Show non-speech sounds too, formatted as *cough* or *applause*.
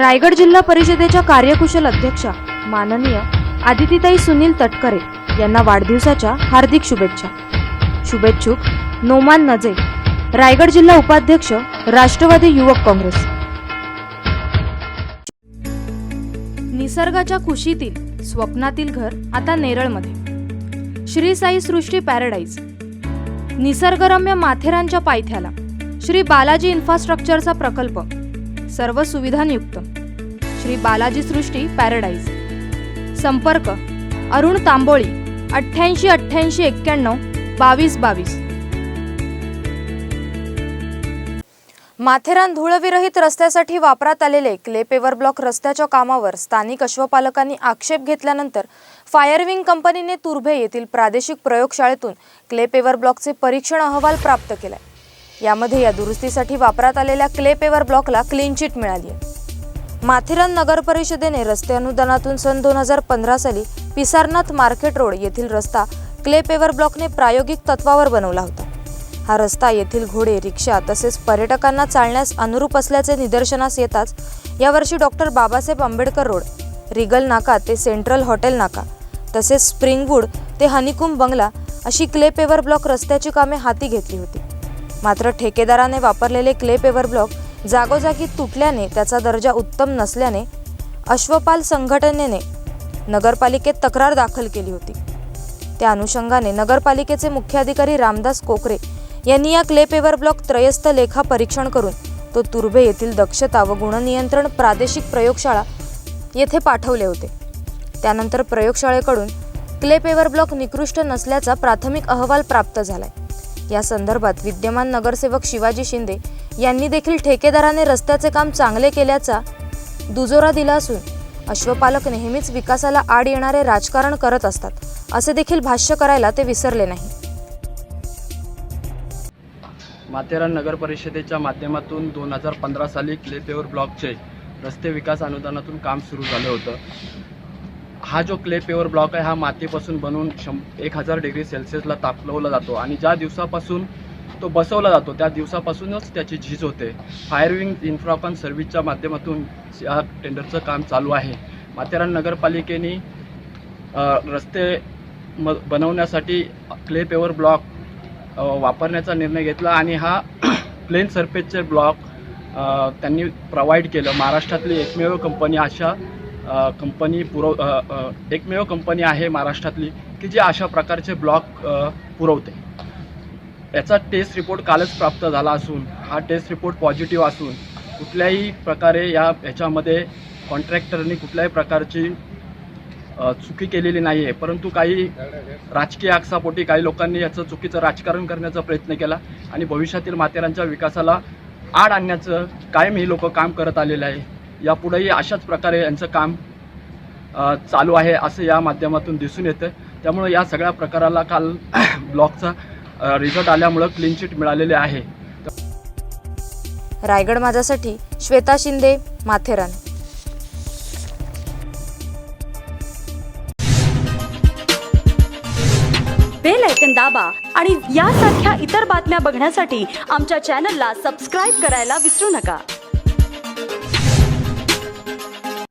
रायगड जिल्हा परिषदेच्या कार्यकुशल अध्यक्षा माननीय आदितीताई सुनील तटकरे यांना वाढदिवसाच्या हार्दिक शुभेच्छा. शुभेच्छुक नोमान नजे रायगड जिल्हा उपाध्यक्ष राष्ट्रवादी युवक काँग्रेस. निसर्गाच्या कुशीतील स्वप्नातील घर आता नेरळमध्ये. श्री साई सृष्टी पॅराडाईज. निसर्गरम्य माथेरानच्या पायथ्याला श्री बालाजी इन्फ्रास्ट्रक्चरचा प्रकल्प. सर्व सुविधांयुक्त श्री बालाजी सृष्टी पॅराडाईज. संपर्क अरुण तांबोळी अठ्ठ्याऐंशी अठ्ठ्याऐंशी एक्क्याण्णव बावीस बावीस. माथेरान धुळविरहित रस्त्यासाठी वापरात आलेले क्ले पेवर ब्लॉक रस्त्याच्या कामावर स्थानिक अश्वपालकांनी आक्षेप घेतल्यानंतर फायरविंग कंपनीने तुर्भे येथील प्रादेशिक प्रयोगशाळेतून क्ले पेवर ब्लॉकचे परीक्षण अहवाल प्राप्त केलाय. यामध्ये या दुरुस्तीसाठी वापरात आलेल्या क्ले पेवर ब्लॉकला क्लीन चिट मिळाली आहे. माथेरान नगर परिषदेने रस्ते अनुदानातून सन दोन हजार पंधरा साली पिसारनाथ मार्केट रोड येथील रस्ता क्ले पेवर ब्लॉकने प्रायोगिक तत्वावर बनवला होता. हा रस्ता येथील घोडे रिक्षा तसेच पर्यटकांना चालण्यास अनुरूप असल्याचे निदर्शनास येताच यावर्षी doctor Babasaheb Ambedkar road Regal नाका ते सेंट्रल हॉटेल नाका तसेच स्प्रिंगवूड ते हनीकुम बंगला अशी क्ले पेवर ब्लॉक रस्त्याची कामे हाती घेतली होती. मात्र ठेकेदाराने वापरलेले क्ले पेवर ब्लॉक जागोजागी तुटल्याने त्याचा दर्जा उत्तम नसल्याने अश्वपाल संघटनेने नगरपालिकेत तक्रार दाखल केली होती. त्या अनुषंगाने नगरपालिकेचे मुख्याधिकारी रामदास कोकरे यांनी या क्ले पेवर ब्लॉक त्रयस्थ लेखा परीक्षण करून तो तुर्भे येथील दक्षता व गुणनियंत्रण प्रादेशिक प्रयोगशाळा येथे पाठवले होते. त्यानंतर प्रयोगशाळेकडून क्ले पेवर ब्लॉक निकृष्ट नसल्याचा प्राथमिक अहवाल प्राप्त झालाय. या संदर्भात विद्यमान नगरसेवक शिवाजी शिंदे यांनी देखील ठेकेदाराने रस्त्याचे काम चांगले केल्याचा दुजोरा दिला असून अश्वपालक नेहमीच विकासाला आड येणारे राजकारण करत असतात असे देखील भाष्य करायला ते विसरले नाही. माथेरान नगर परिषदेच्या माध्यमातून दोन हजार पंधरा साली क्लेपेवर ब्लॉकचे रस्ते विकास अनुदानातून काम सुरू झालं होतं. हा जो क्ले पेवर ब्लॉक आहे हा मातीपासून बनवून शं एक हजार डिग्री सेल्सिअसला तापवला जातो आणि ज्या दिवसापासून तो बसवला जातो त्या दिवसापासूनच त्याची झीज होते. फायरविंग इन्फ्राकॉन सर्व्हिसच्या माध्यमातून या टेंडरचं काम चालू आहे. माथेरान नगरपालिकेने रस्ते म बनवण्यासाठी क्ले पेवर ब्लॉक वापरण्याचा निर्णय घेतला आणि हा प्लेन सर्फेसचे ब्लॉक त्यांनी प्रोव्हाइड केलं. महाराष्ट्रातली एकमेव कंपनी अशा कंपनी पुरव एकमेव कंपनी आहे महाराष्ट्रातली की जी अशा प्रकारचे ब्लॉक पुरवते. याचा टेस्ट रिपोर्ट कालच प्राप्त झाला असून हा टेस्ट रिपोर्ट पॉझिटिव्ह असून कुठल्याही प्रकारे या ह्याच्यामध्ये कॉन्ट्रॅक्टरनी कुठल्याही प्रकारची चुकी केलेली नाही आहे परंतु काही राजकीय आकसापोटी काही लोकांनी याचं चुकीचं राजकारण करण्याचा प्रयत्न केला आणि भविष्यातील माथेरांच्या विकासाला आड आणण्याचं कायम ही लोक काम करत आलेले आहे. यापुढेही अशाच प्रकारे यांचं काम चालू आहे असं या माध्यमातून दिसून येतं. त्यामुळे या सगळ्या प्रकाराला काल *clears throat* ब्लॉकचा रिझल्ट आल्यामुळं क्लीन चिट मिळालेले आहे. रायगड माझ्यासाठी श्वेता शिंदे माथेरान. बेल ऐकन दाबा आणि यासारख्या इतर बातम्या बघण्यासाठी आमच्या चॅनलला सबस्क्राईब करायला विसरू नका.